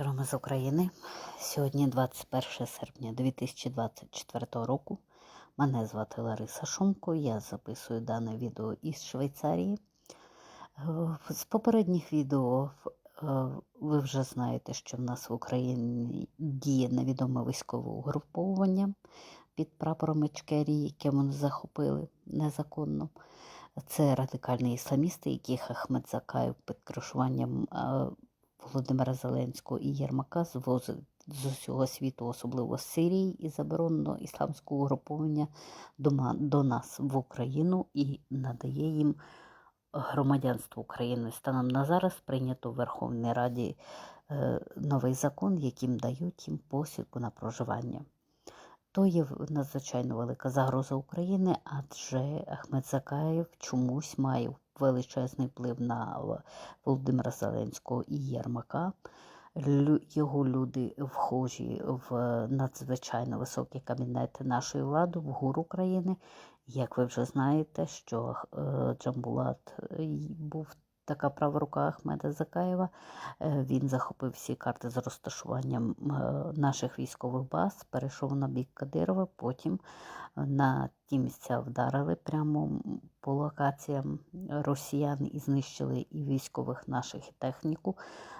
Рома з України. Сьогодні 21 серпня 2024 року. Мене звати Лариса Шумко. Я записую дане відео із Швейцарії. Е, З попередніх відео е, ви вже знаєте, що в нас в Україні діє невідоме військове угруповання під прапором Ічкерії, яке вони захопили незаконно. Це радикальні ісламісти, яких Ахмед Закаєв під кришуванням е, Володимира Зеленського і Єрмака звозить з усього світу, особливо з Сирії, і заборонено ісламського угруповання до, нас в Україну і надає їм громадянство України. Станом на зараз прийнято в Верховній Раді е, новий закон, яким дають їм посвідку на проживання. То є надзвичайно велика загроза України, адже Ахмед Закаєв чомусь має величезний вплив на Володимира Зеленського і Єрмака. Його люди вхожі в надзвичайно високі кабінети нашої влади, в гуру України. Як ви вже знаєте, що е, Джамбулат е, був така права рука Ахмеда Закаєва. Е, Він захопив всі карти з розташуванням е, наших військових баз, перейшов на бік Кадирова, потім е, на ті місця вдарили прямо по локаціям росіян і знищили і військових наших, і техніку.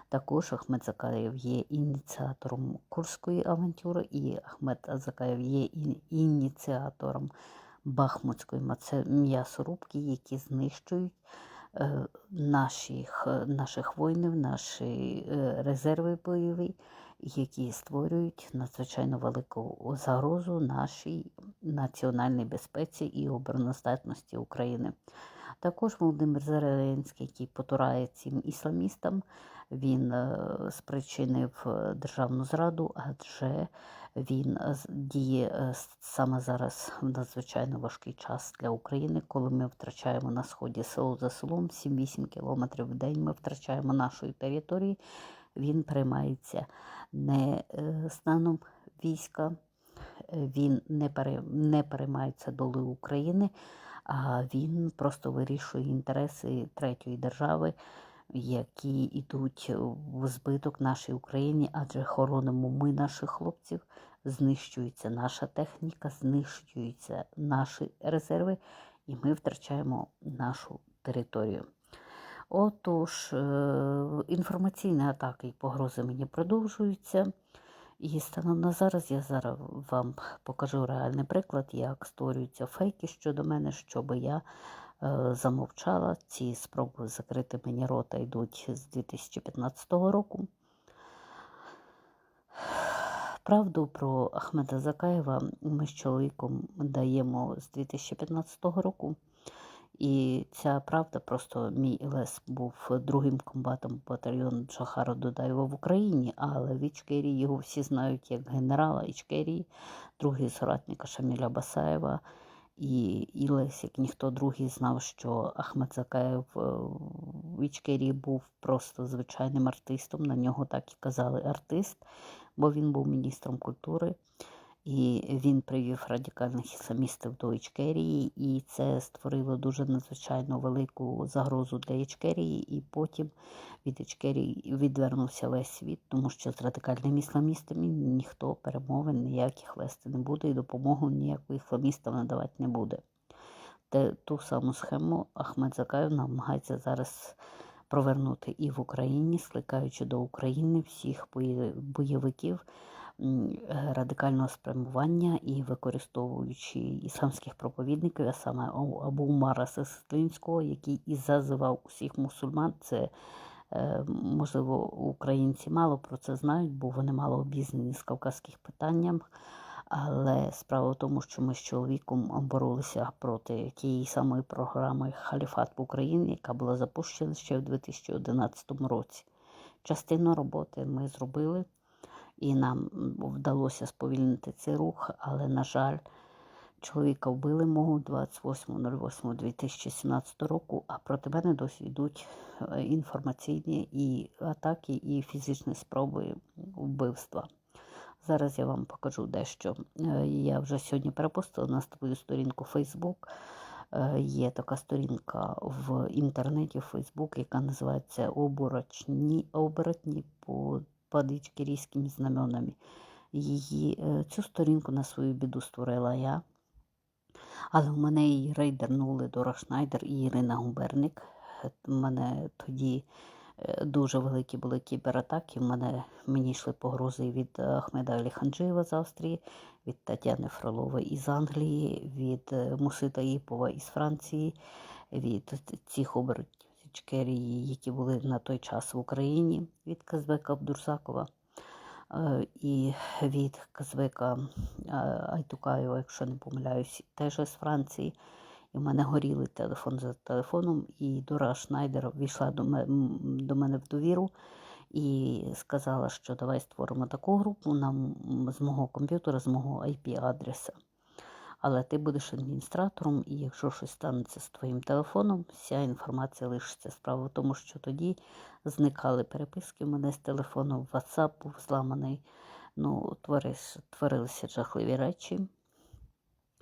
Також Ахмед Закаєв є ініціатором Курської авантюри, і Ахмед Закаєв є ініціатором Бахмутської м'ясорубки, які знищують наших, е, наших воїнів, наші е, резерви бойові, які створюють надзвичайно велику загрозу нашій національній безпеці і обороноздатності України. Також Володимир Зеленський, який потурає цим ісламістам, він е, спричинив е, державну зраду, адже він е, діє е, саме зараз в надзвичайно важкий час для України, коли ми втрачаємо на сході село за селом 7-8 кілометрів в день. Ми втрачаємо нашої території. Він приймається не е, станом війська, він не, пере, переймається долею України, а він просто вирішує інтереси третьої держави, які йдуть в збиток нашій Україні, адже хоронимо ми наших хлопців, знищується наша техніка, знищуються наші резерви, і ми втрачаємо нашу територію. Отож, е, інформаційні атаки і погрози мені продовжуються. І станом на зараз я зараз вам покажу реальний приклад, як створюються фейки щодо мене, щоб я замовчала. Ці спроби закрити мені рота йдуть з 2015 року. Правду про Ахмеда Закаєва ми з чоловіком даємо з 2015 року. І ця правда просто мій Лес був другим комбатом батальйону Джахара Дудаєва в Україні, але в Ічкерії його всі знають як генерала Ічкерії, другий соратника Шаміля Басаєва. І Ілес, як ніхто другий, знав, що Ахмед Закаєв е, в Ічкерії був просто звичайним артистом. На нього так і казали артист, бо він був міністром культури. І він привів радикальних ісламістів до Ічкерії, і це створило дуже надзвичайно велику загрозу для Ічкерії. І потім від Ічкерії відвернувся весь світ, тому що з радикальними ісламістами ніхто перемовин ніяких вести не буде, і допомогу ніяку ісламістам надавати не буде. Те, ту саму схему Ахмед Закаєв намагається зараз провернути і в Україні, скликаючи до України всіх бойовиків радикального спрямування і використовуючи ісламських проповідників, а саме Абу Умара Сестринського, який і зазивав усіх мусульман. Це е, можливо українці мало про це знають, бо вони мало обізнані з кавказьких питанням. Але справа в тому, що ми з чоловіком боролися проти тієї самої програми Халіфат в Україні, яка була запущена ще в 2011 році. Частину роботи ми зробили, і нам вдалося сповільнити цей рух, але, на жаль, чоловіка вбили мого 28.08.2017 року, а проти мене досі йдуть е, інформаційні і атаки, і фізичні спроби вбивства. Зараз я вам покажу дещо. Е, Я вже сьогодні перепостила на свою сторінку Facebook. Е, Є така сторінка в інтернеті, в Facebook, яка називається Оборотні, оборотні по під ічкерійськими знаменами. Її, е, цю сторінку на свою біду створила я. Але в мене її рейдернули Дора Шнайдер і Ірина Губерник. У мене тоді е, дуже великі були кібератаки. В мене мені йшли погрози від е, Ахмеда Аліханджиєва з Австрії, від Тетяни Фролової із Англії, від е, Мусита Іпова із Франції, від цих оборотів Ічкерії, які були на той час в Україні, від Казбека Абдурзакова. Е, і від Казбека е, Айтукаєва, якщо не помиляюсь, теж з Франції. І в мене горіли телефон за телефоном, і Дора Шнайдер війшла до мене, в довіру і сказала, що давай створимо таку групу нам з мого комп'ютера, з мого IP-адреса. Але ти будеш адміністратором, і якщо щось станеться з твоїм телефоном, вся інформація лишиться. Справа в тому, що тоді зникали переписки в мене з телефону, WhatsApp був зламаний. Ну, творилися, творилися жахливі речі.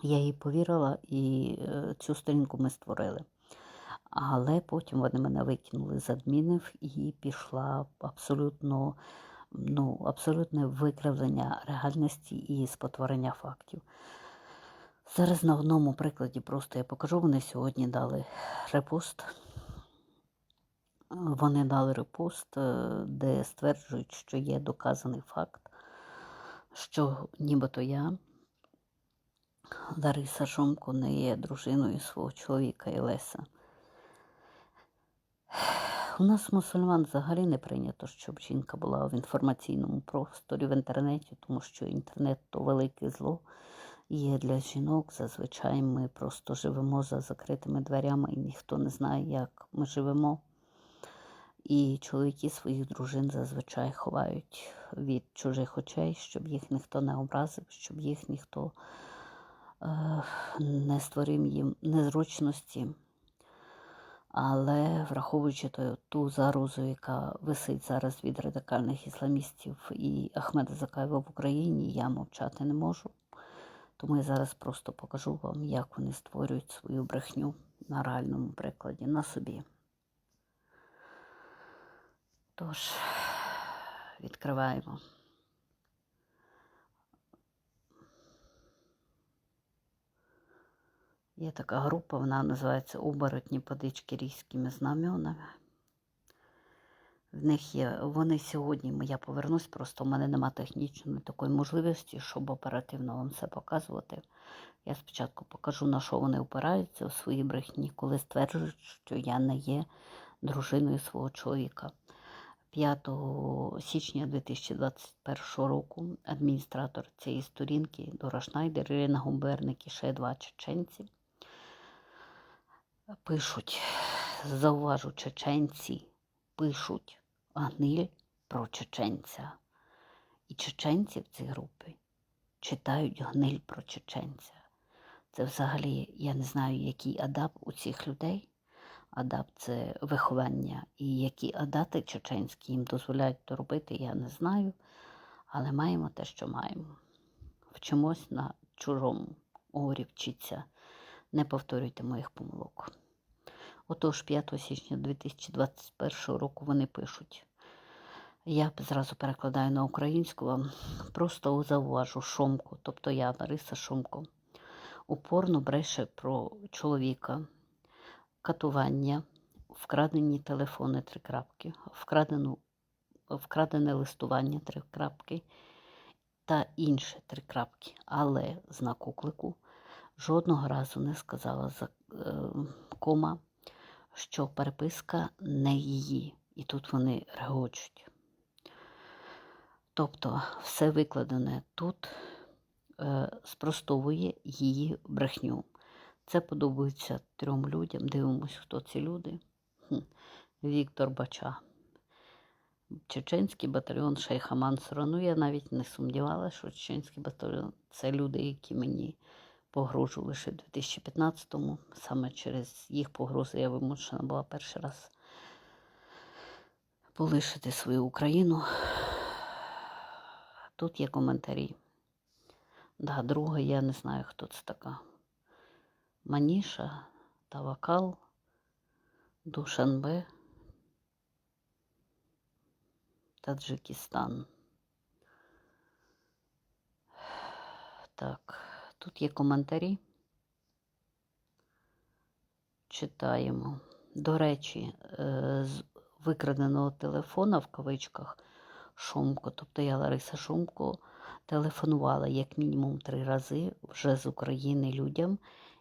Я їй повірила, і е, цю сторінку ми створили. Але потім вони мене викинули з адмінів і пішла абсолютно, ну, абсолютне викривлення реальності і спотворення фактів. Зараз на одному прикладі просто я покажу. Вони сьогодні дали репост. Вони дали репост, е, де стверджують, що є доказаний факт, що нібито я, Лариса Шумко, не є дружиною свого чоловіка Єлеса. У нас мусульман взагалі не прийнято, щоб жінка була в інформаційному просторі в інтернеті, тому що інтернет то велике зло є для жінок. Зазвичай ми просто живемо за закритими дверями і ніхто не знає, як ми живемо. І чоловіки своїх дружин зазвичай ховають від чужих очей, щоб їх ніхто не образив, щоб їх ніхто е, не створив їм незручності. Але враховуючи ту, ту загрозу, яка висить зараз від радикальних ісламістів і Ахмеда Закаєва в Україні, я мовчати не можу. Тому я зараз просто покажу вам, як вони створюють свою брехню на реальному прикладі на собі. Тож, відкриваємо. Є така група, вона називається Оборотні подички різькими знаменами. В них є, вони сьогодні, я повернусь, просто в мене немає технічної такої можливості, щоб оперативно вам все показувати. Я спочатку покажу, на що вони опираються у своїй брехні, коли стверджують, що я не є дружиною свого чоловіка. 5 січня 2021 року адміністратор цієї сторінки Дора Шнайдер, Ірина Гумберник і ще два чеченці пишуть, зауважу, чеченці пишуть гниль про чеченця. І чеченці в цій групі читають гниль про чеченця. Це взагалі, я не знаю, який адап у цих людей. Адап це виховання. І які адати чеченські їм дозволяють то робити, я не знаю. Але маємо те, що маємо. Вчимось на чужому горі вчиться. Не повторюйте моїх помилок. Отож, 5 січня 2021 року вони пишуть. Я зразу перекладаю на українську вам, просто зауважу шомку, тобто я, Лариса Шомко, упорно бреше про чоловіка, катування, вкрадені телефони три крапки, вкрадену, вкрадене листування три крапки та інші три крапки, але знак оклику жодного разу не сказала за е, кома що переписка не її, і тут вони регочуть. Тобто все викладене тут е, спростовує її брехню. Це подобається трьом людям. Дивимось, хто ці люди. Хм. Віктор Бача. Чеченський батальйон Шейха Мансура. Ну, я навіть не сумнівалася, що Чеченський батальйон це люди, які мені погрожу лише в 2015-му. Саме через їх погрози я вимушена була перший раз полишити свою Україну. Тут є коментарі. Да, друга, я не знаю, хто це така. Маніша, Тавакал, Душанбе. Таджикистан. Так, тут є коментарі. Читаємо. До речі, е, з викраденого телефона в кавичках Шумко, тобто я Лариса Шумко, телефонувала як мінімум три рази вже з України людям,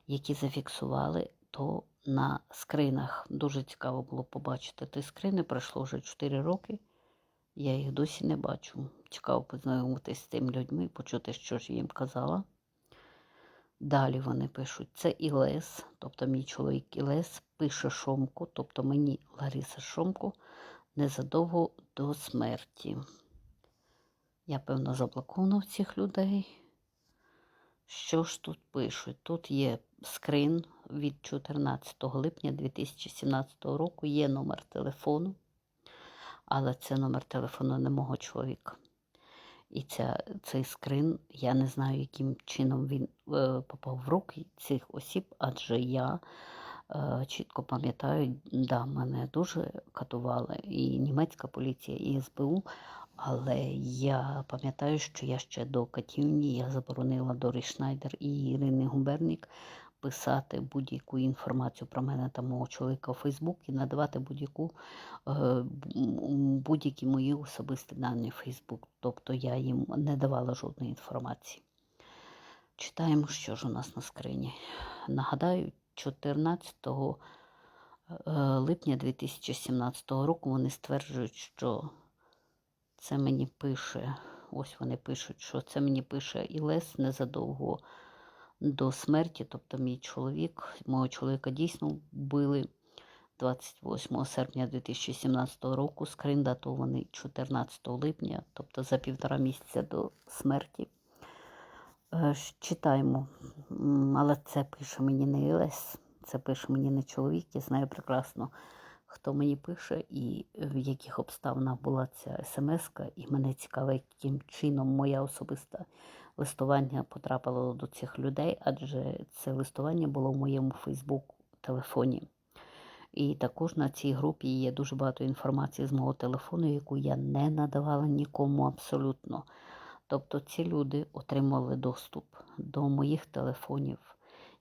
які зафіксували то на скринах. Дуже цікаво було побачити ті скрини. Пройшло вже 4 роки. Я їх досі не бачу. Цікаво познайомитися з тими людьми, почути, що ж їм казала. Далі вони пишуть: це Ілес, тобто мій чоловік Ілес, пише Шомку, тобто мені Лариса Шомко, незадовго до смерті. Я, певно, заблокована цих людей. Що ж тут пишуть? Тут є скрин від 14 липня 2017 року, є номер телефону, але це номер телефону не мого чоловіка. І ця, цей скрин, я не знаю, яким чином він е, попав в руки цих осіб, адже я е, чітко пам'ятаю, да, мене дуже катували і німецька поліція, і СБУ, але я пам'ятаю, що я ще до катівні я заборонила Дорі Шнайдер і Ірини Губернік писати будь-яку інформацію про мене та мого чоловіка у Фейсбук і надавати будь-яку е, будь-які мої особисті дані в Фейсбук. Тобто я їм не давала жодної інформації. Читаємо, що ж у нас на скрині. Нагадаю, 14 е, липня 2017 року вони стверджують, що це мені пише, ось вони пишуть, що це мені пише Ілес незадовго до смерті, тобто мій чоловік, мого чоловіка дійсно вбили 28 серпня 2017 року, скрин датований 14 липня, тобто за півтора місяця до смерті. Е, Читаємо, але це пише мені не Ілес, це пише мені не чоловік. Я знаю прекрасно, хто мені пише і в яких обставинах була ця смс і мене цікавить, яким чином моя особиста листування потрапило до цих людей, адже це листування було в моєму Фейсбук-телефоні. І також на цій групі є дуже багато інформації з мого телефону, яку я не надавала нікому абсолютно. Тобто ці люди отримали доступ до моїх телефонів.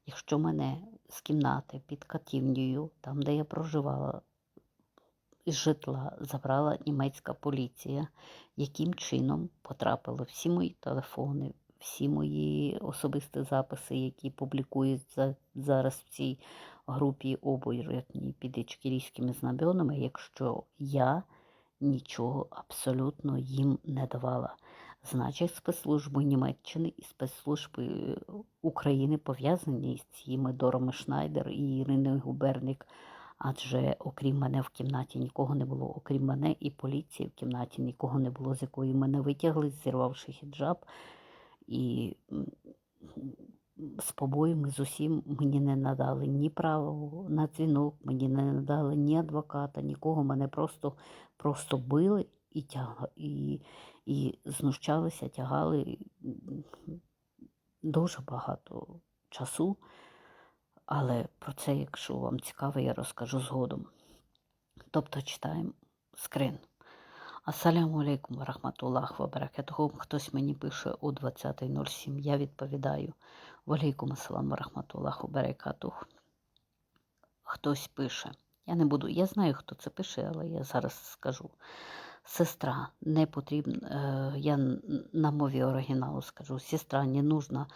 Якщо мене з кімнати під катівнею, там, де я проживала, із житла забрала німецька поліція, яким чином потрапили всі мої телефони, всі мої особисті записи, які публікують за, зараз в цій групі оборотні під ічкірійськими знам'янами, якщо я нічого абсолютно їм не давала. Значить, спецслужби Німеччини і спецслужби України пов'язані з цими Дорами Шнайдер і Іриною Губерник. Адже окрім мене в кімнаті нікого не було, окрім мене і поліції в кімнаті нікого не було, з якої мене витягли, зірвавши хіджаб. І з побоями з усім мені не надали ні право на дзвінок, мені не надали ні адвоката, нікого. Мене просто, просто били і, тяга, і, і знущалися, тягали дуже багато часу. Але про це, якщо вам цікаво, я розкажу згодом. Тобто читаємо скрин. Ассаляму алейкум варахматуллах вабаракатуху. Хтось мені пише о 20.07. Я відповідаю. Валейкум ассалам варахматуллах вабаракатух. Хтось пише. Я не буду, я знаю, хто це пише, але я зараз скажу. Сестра, не потрібно, э, я на мові оригіналу скажу, сестра, не нужно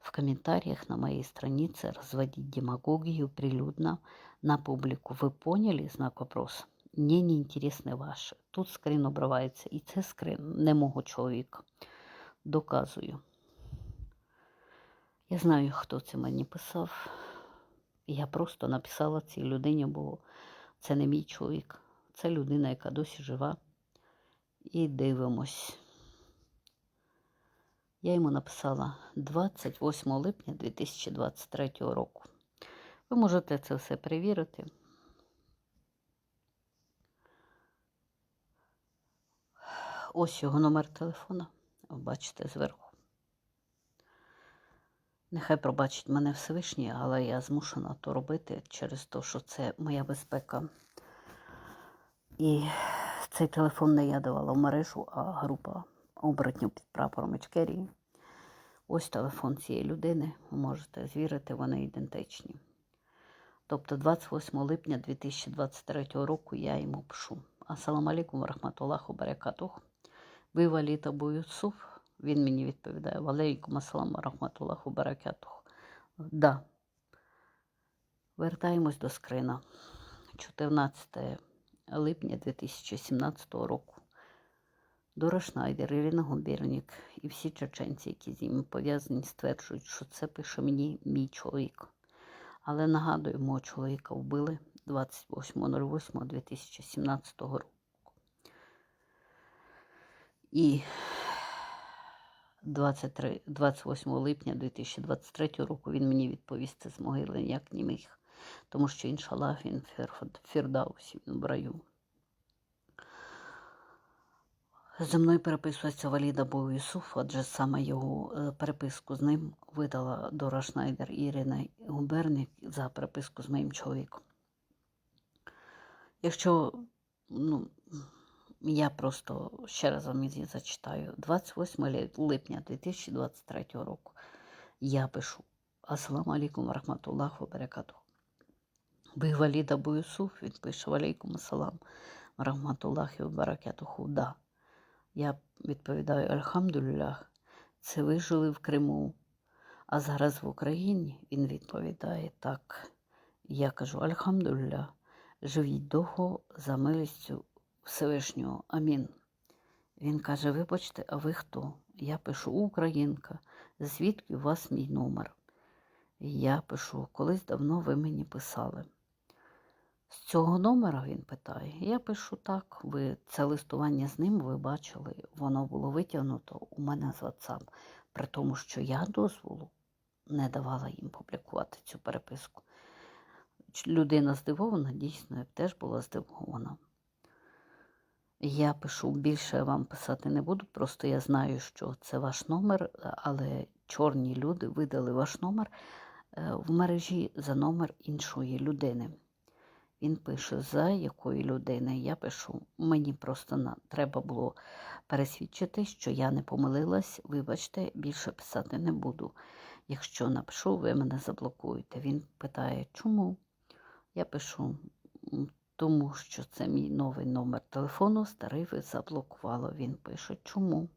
в комментариях на моей странице разводить демагогию прилюдно на публику. Вы поняли знак вопроса? Мені не інтересне ваше. Тут скрин обривається, і це скрин не мого чоловіка. Доказую. Я знаю, хто це мені писав. Я просто написала цій людині, бо це не мій чоловік. Це людина, яка досі жива. І дивимось. Я йому написала 28 липня 2023 року. Ви можете це все перевірити. Ось його номер телефона. Бачите зверху. Нехай пробачить мене Всевишній, але я змушена то робити через те, що це моя безпека. І Цей телефон не я давала в мережу, а група оборотнів під прапором Ічкерії. Ось телефон цієї людини. Ви можете звірити, вони ідентичні. Тобто 28 липня 2023 року я йому пишу. Асалам алейкум рахматуллаху баракатух. Ви Валіт Абу Юсуф? Він мені відповідає: Валейкум асалам рахматуллаху баракатух. Да. Вертаємось до скрина. 14 липня 2017 року. Дора Шнайдер, Ірина Губернік і всі чеченці, які з ними пов'язані, стверджують, що це пише мені мій чоловік. Але нагадую, мого чоловіка вбили 28.08.2017 року. І 23, 28 липня 2023 року він мені відповісти з могили ніяк не міг, тому що іншаллах він Фірдаусі, він в раю. Зі мною переписується Валіда Юсуф, адже саме його е, переписку з ним видала Дора Шнайдер Ірина Губерник за переписку з моїм чоловіком. Якщо ну, я просто ще раз вам її зачитаю. 28 липня 2023 року я пишу Ассаламу алейкум рахматуллаху баракату. Ви Валіда Бу Юсуф, він пише Валейкум ассалам рахматуллахи баракатуху. Да. Я відповідаю Альхамдулілях, це ви жили в Криму, а зараз в Україні він відповідає так. Я кажу Альхамдулілях, живіть довго за милістю Всевишнього. Амін. Він каже: Вибачте, а ви хто? Я пишу Українка, звідки у вас мій номер? Я пишу, колись давно ви мені писали. З цього номера він питає. Я пишу так. Ви це листування з ним ви бачили, воно було витягнуто у мене з WhatsApp, при тому, що я дозволу не давала їм публікувати цю переписку. Людина здивована, дійсно, я б теж була здивована. Я пишу більше вам писати не буду, просто я знаю, що це ваш номер, але чорні люди видали ваш номер е, в мережі за номер іншої людини. Він пише, за якої людини. Я пишу, мені просто треба було пересвідчити, що я не помилилась. Вибачте, більше писати не буду. Якщо напишу, ви мене заблокуєте. Він питає, чому? Я пишу, «М, тому що це мій новий номер телефону, старий ви заблокувало. Він пише, чому?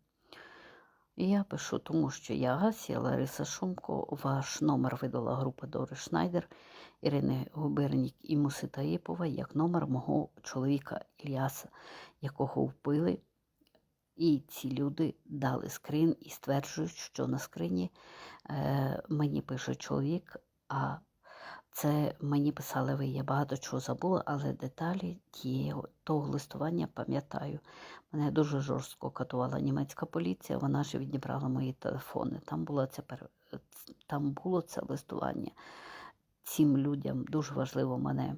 Я пишу, тому що я Гасія Лариса Шумко, ваш номер видала група Дори Шнайдер, Ірини Губернік і Муси Таїпова як номер мого чоловіка Ільяса, якого вбили. І ці люди дали скрин і стверджують, що на скрині е, мені пише чоловік, а це мені писали ви. Я багато чого забула, але деталі тієї, того листування пам'ятаю. Мене дуже жорстко катувала німецька поліція, вона ж відібрала мої телефони. Там було це, там було це листування. Цим людям дуже важливо мене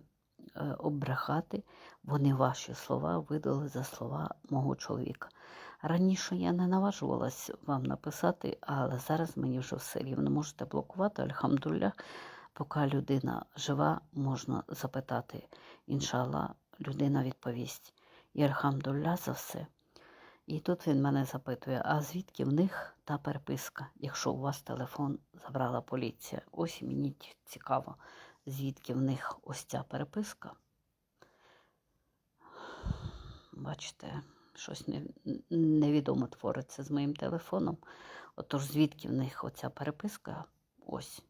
е, обрехати. Вони ваші слова видали за слова мого чоловіка. Раніше я не наважувалась вам написати, але зараз мені вже все рівно можете блокувати. Альхамдулля, поки людина жива, можна запитати. Іншалла, людина відповість. І альхамдулля за все. І тут він мене запитує, а звідки в них та переписка, якщо у вас телефон забрала поліція? Ось мені цікаво, звідки в них ось ця переписка. Бачите, щось невідомо твориться з моїм телефоном. Отож, звідки в них оця переписка? Ось.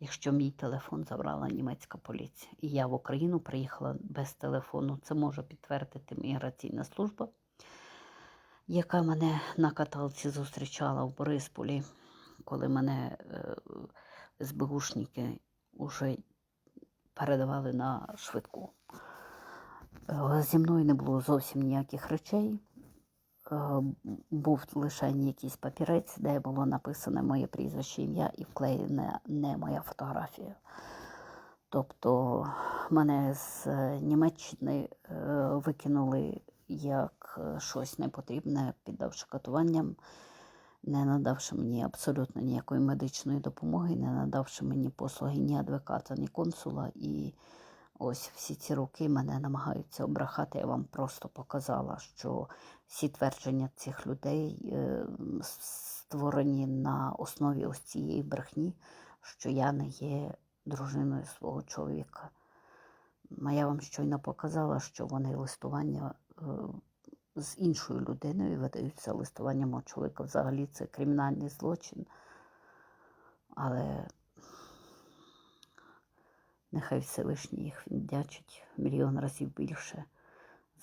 Якщо мій телефон забрала німецька поліція, і я в Україну приїхала без телефону, це може підтвердити міграційна служба яка мене на каталці зустрічала в Борисполі, коли мене е, СБУшники вже передавали на швидку. Зі мною не було зовсім ніяких речей. Е, Був лише якийсь папірець, де було написане моє прізвище ім'я і вклеєна не моя фотографія. Тобто мене з е, Німеччини е, викинули як щось непотрібне, піддавши катуванням, не надавши мені абсолютно ніякої медичної допомоги, не надавши мені послуги ні адвоката, ні консула. І Ось всі ці роки мене намагаються обрахати. Я вам просто показала, що всі твердження цих людей е, створені на основі ось цієї брехні, що я не є дружиною свого чоловіка. А я вам щойно показала, що вони листування е, з іншою людиною видаються листування мого чоловіка. Взагалі це кримінальний злочин. Але нехай Всевишній їх віддячить мільйон разів більше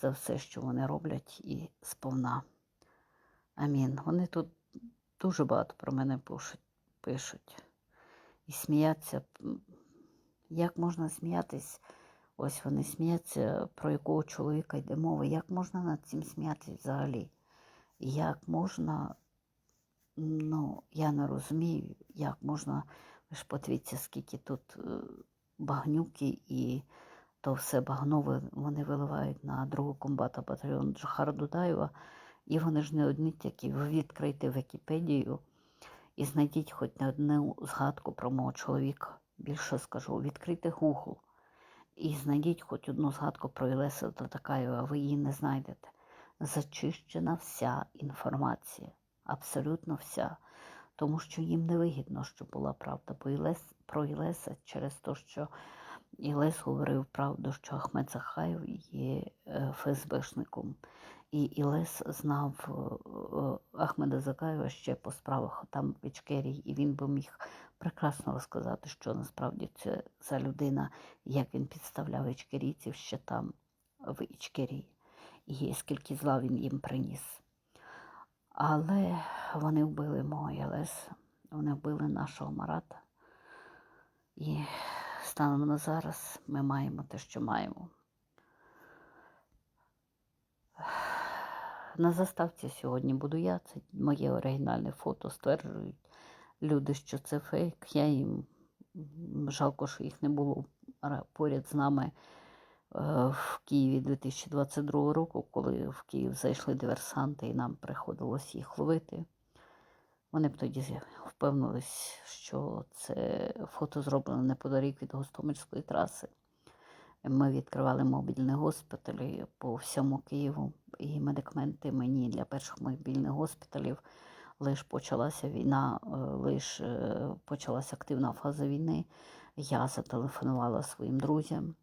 за все, що вони роблять, і сповна. Амін. Вони тут дуже багато про мене пишуть. І сміяться. Як можна сміятись? Ось вони сміються, про якого чоловіка йде мова. Як можна над цим сміятись взагалі? Як можна, ну, я не розумію, як можна, ви ж подивіться, скільки тут е, багнюки і то все багно вони виливають на другу комбата батальйон Джохара Дудаєва. І вони ж не одні такі. Ви відкрийте Вікіпедію і знайдіть хоч не одну згадку про мого чоловіка. Більше скажу, відкрийте Google і знайдіть хоч одну згадку про Ілеса Татакаєва, ви її не знайдете. Зачищена вся інформація, абсолютно вся. Тому що їм не вигідно, щоб була правда. Бо Ілес, про Ілеса через те, що Ілес говорив правду, що Ахмед Захаєв є е, ФСБшником. І Ілес знав е, е, Ахмеда Закаєва ще по справах там в Ічкерії, і він би міг прекрасно розказати, що насправді це за людина, як він підставляв ічкерійців ще там, в Ічкерії, і скільки зла він їм приніс. Але вони вбили мого Єлеса, вони вбили нашого Марата. І станом на зараз ми маємо те, що маємо. На заставці сьогодні буду я. Це моє оригінальне фото. Стверджують люди, що це фейк. Я їм жалко, що їх не було поряд з нами в Києві 2022 року, коли в Київ зайшли диверсанти і нам приходилось їх ловити. Вони б тоді впевнились, що це фото зроблено неподалік від Гостомельської траси. Ми відкривали мобільні госпіталі по всьому Києву, і медикаменти мені для перших мобільних госпіталів. Лише почалася війна, е, лише почалася активна фаза війни. Я зателефонувала своїм друзям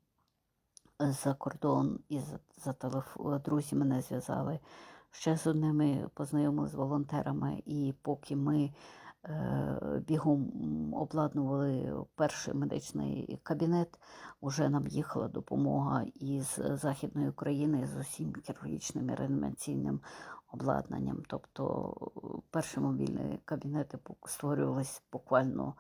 за кордон, і за, за телеф... друзі мене зв'язали ще з одними, познайомили з волонтерами. І поки ми е, бігом обладнували перший медичний кабінет, уже нам їхала допомога із Західної України з усім хірургічним і реанімаційним обладнанням. Тобто перші мобільні кабінети створювались буквально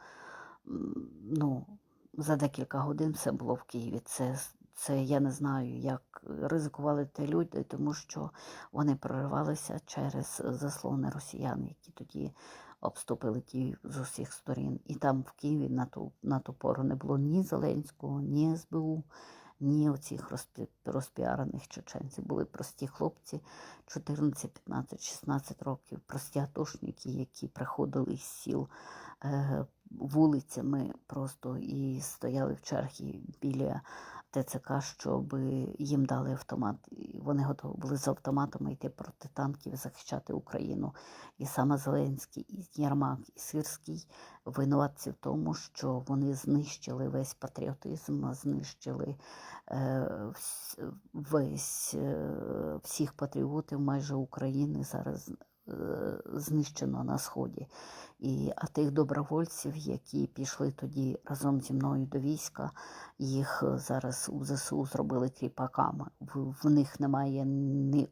ну, за декілька годин все було в Києві. Це, це я не знаю, як ризикували ті люди, тому що вони проривалися через заслони росіян, які тоді обступили Київ з усіх сторін. І там в Києві на ту, на ту пору не було ні Зеленського, ні СБУ, ні оцих розпі, розпіарених чеченців. Були прості хлопці 14, 15, 16 років, прості атошники, які приходили з сіл е, вулицями просто і стояли в чергі біля ТЦК, щоб їм дали автомат. Вони готові були з автоматами йти проти танків, захищати Україну. І саме Зеленський, і Єрмак, і Сирський винуватці в тому, що вони знищили весь патріотизм, знищили е, весь, е, всіх патріотів майже України зараз знищено на сході. І, а тих добровольців, які пішли тоді разом зі мною до війська, їх е, зараз у ЗСУ зробили кріпаками. В, них немає ні,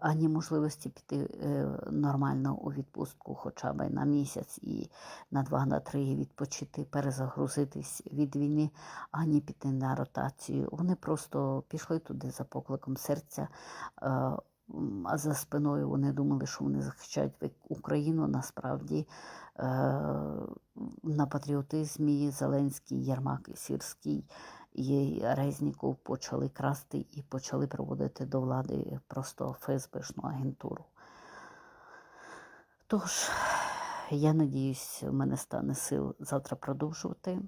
ані можливості піти е, нормально у відпустку, хоча б на місяць і на два, на три відпочити, перезагрузитись від війни, ані піти на ротацію. Вони просто пішли туди за покликом серця. А за спиною вони думали, що вони захищають Україну. Насправді е, на патріотизмі Зеленський, Єрмак Сірський і Резніков почали красти і почали проводити до влади просто ФСБшну агентуру. Тож, я надіюсь, в мене стане сил завтра продовжувати.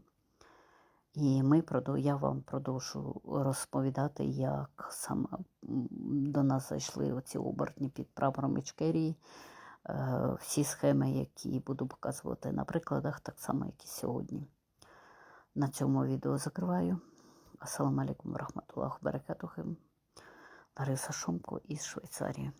І ми я вам продовжу розповідати, як саме до нас зайшли оці оборотні під прапором Ічкерії. Е, Всі схеми, які буду показувати на прикладах, так само, як і сьогодні. На цьому відео закриваю. Ассаламу алейкум рахматуллаху баракатухим. Лариса Шумко із Швейцарії.